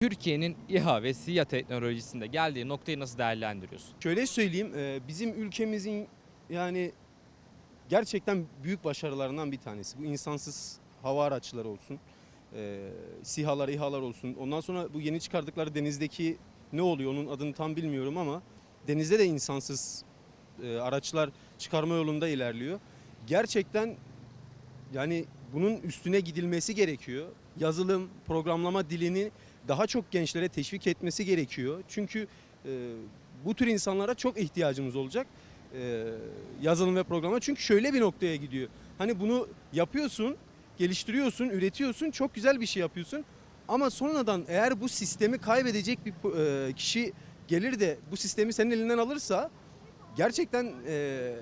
Türkiye'nin İHA ve SİHA teknolojisinde geldiği noktayı nasıl değerlendiriyorsun? Şöyle söyleyeyim, e, bizim ülkemizin yani gerçekten büyük başarılarından bir tanesi. Bu insansız hava araçları olsun, e, SİHA'lar, İHA'lar olsun. Ondan sonra bu yeni çıkardıkları denizdeki ne oluyor onun adını tam bilmiyorum ama denizde de insansız e, araçlar çıkarma yolunda ilerliyor. Gerçekten yani bunun üstüne gidilmesi gerekiyor. Yazılım, programlama dilini daha çok gençlere teşvik etmesi gerekiyor. Çünkü e, bu tür insanlara çok ihtiyacımız olacak. E, yazılım ve programa. Çünkü şöyle bir noktaya gidiyor. Hani bunu yapıyorsun, geliştiriyorsun, üretiyorsun, çok güzel bir şey yapıyorsun. Ama sonradan eğer bu sistemi kaybedecek bir e, kişi gelir de bu sistemi senin elinden alırsa gerçekten e,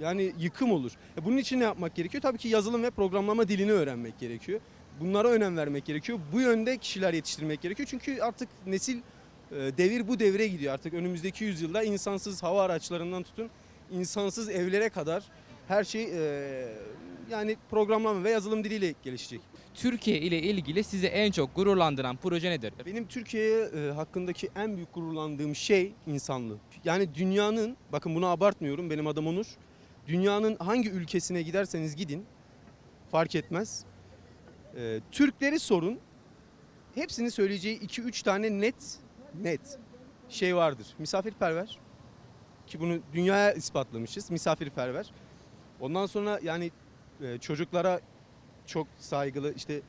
yani yıkım olur. E, Bunun için ne yapmak gerekiyor? Tabii ki yazılım ve programlama dilini öğrenmek gerekiyor. Bunlara önem vermek gerekiyor. Bu yönde kişiler yetiştirmek gerekiyor. Çünkü artık nesil e, devir bu devre gidiyor. Artık önümüzdeki yüzyılda insansız hava araçlarından tutun insansız evlere kadar her şey e, yani programlama ve yazılım diliyle gelişecek. Türkiye ile ilgili sizi en çok gururlandıran proje nedir? Benim Türkiye e, hakkındaki en büyük gururlandığım şey insanlığı. Yani dünyanın, bakın bunu abartmıyorum benim adım Onur. Dünyanın hangi ülkesine giderseniz gidin fark etmez. E, Türkleri sorun. Hepsinin söyleyeceği 2-3 tane net net şey vardır. Misafirperver. Ki bunu dünyaya ispatlamışız. Misafirperver. Ondan sonra yani e, çocuklara çok saygılı işte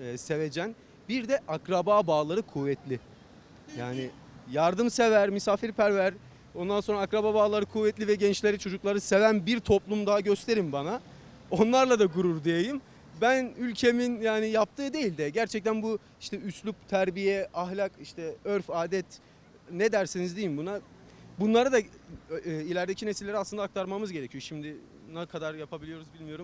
e, sevecen. Bir de akraba bağları kuvvetli. Yani yardımsever, misafirperver, ondan sonra akraba bağları kuvvetli ve gençleri, çocukları seven bir toplum daha gösterin bana. Onlarla da gurur diyeyim. Ben ülkemin yani yaptığı değil de gerçekten bu işte üslup, terbiye, ahlak, işte örf, adet ne derseniz deyin buna. Bunları da e, e, ilerideki nesillere aslında aktarmamız gerekiyor. Şimdi ne kadar yapabiliyoruz bilmiyorum.